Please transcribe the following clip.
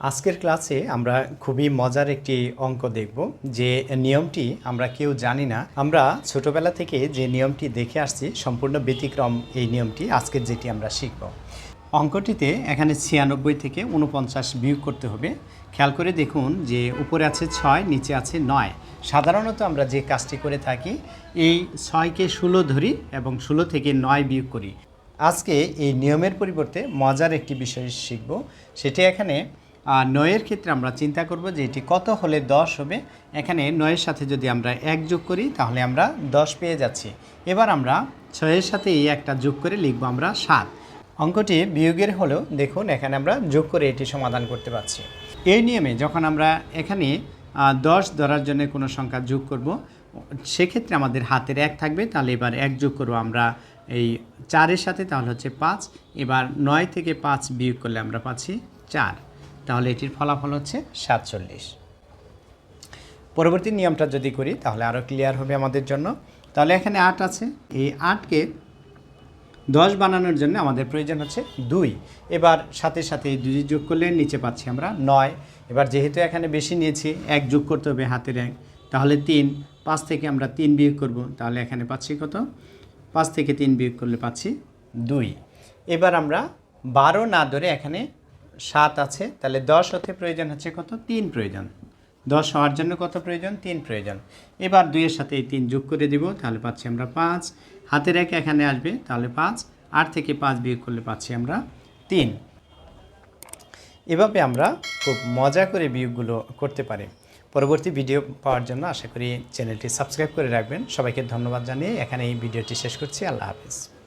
আজকের ক্লাসে আমরা খুবই মজার একটি অঙ্ক দেখব। যে নিয়মটি আমরা কেউ জানি না। আমরা ছোটবেলা থেকে যে নিয়মটি দেখে আসছি, সম্পূর্ণ ব্যতিক্রম এই নিয়মটি, আজকের যেটি আমরা শিখব। অঙ্কটিতে এখানে ছিয়ানব্বই থেকে উনপঞ্চাশ বিয়োগ করতে হবে। খেয়াল করে দেখুন যে উপরে আছে ছয়, নিচে আছে নয়। সাধারণত আমরা যে কাজটি করে থাকি, এই ছয়কে ষোলো ধরি এবং ষোলো থেকে নয় বিয়োগ করি। আজকে এই নিয়মের পরিবর্তে মজার একটি বিষয় শিখব। সেটি এখানে নয়ের ক্ষেত্রে আমরা চিন্তা করব যে এটি কত হলে দশ হবে। এখানে নয়ের সাথে যদি আমরা এক যোগ করি, তাহলে আমরা দশ পেয়ে যাচ্ছি। এবার আমরা ছয়ের সাথে এই একটা যোগ করে লিখব আমরা সাত। অঙ্কটি বিয়োগের হলেও দেখুন, এখানে আমরা যোগ করে এটি সমাধান করতে পারছি। এই নিয়মে যখন আমরা এখানে দশ ধরার জন্য কোনো সংখ্যা যোগ করব, সেক্ষেত্রে আমাদের হাতের এক থাকবে, তাহলে এবার এক যোগ করব আমরা এই চারের সাথে, তাহলে হচ্ছে পাঁচ। এবার নয় থেকে পাঁচ বিয়োগ করলে আমরা পাচ্ছি চার। তাহলে এটির ফলাফল হচ্ছে সাতচল্লিশ। পরবর্তী নিয়মটা যদি করি, তাহলে আরও ক্লিয়ার হবে আমাদের জন্য। তাহলে এখানে আট আছে। এই আটকে দশ বানানোর জন্য আমাদের প্রয়োজন হচ্ছে দুই। এবার সাথে সাথে দুই যোগ করলে নিচে পাচ্ছি আমরা নয়। এবার যেহেতু এখানে বেশি নিয়েছি, এক যোগ করতে হবে হাতের এক। তাহলে তিন, পাঁচ থেকে আমরা তিন বিয়োগ করব। তাহলে এখানে পাচ্ছি কত? পাঁচ থেকে তিন বিয়োগ করলে পাচ্ছি দুই। এবার আমরা বারো না ধরে এখানে সাত আছে, তাহলে দশ হতে প্রয়োজন হচ্ছে কত? তিন প্রয়োজন। দশ হওয়ার জন্য কত প্রয়োজন? তিন প্রয়োজন। এবার দুইয়ের সাথে এই তিন যোগ করে দিব, তাহলে পাচ্ছি আমরা পাঁচ। হাতের এক এখানে আসবে, তাহলে পাঁচ। আট থেকে পাঁচ বিয়োগ করলে পাচ্ছি আমরা তিন। এভাবে আমরা খুব মজা করে বিয়োগগুলো করতে পারি। পরবর্তী ভিডিও পাওয়ার জন্য আশা করি চ্যানেলটি সাবস্ক্রাইব করে রাখবেন। সবাইকে ধন্যবাদ জানিয়ে এখানে এই ভিডিওটি শেষ করছি। আল্লাহ হাফিজ।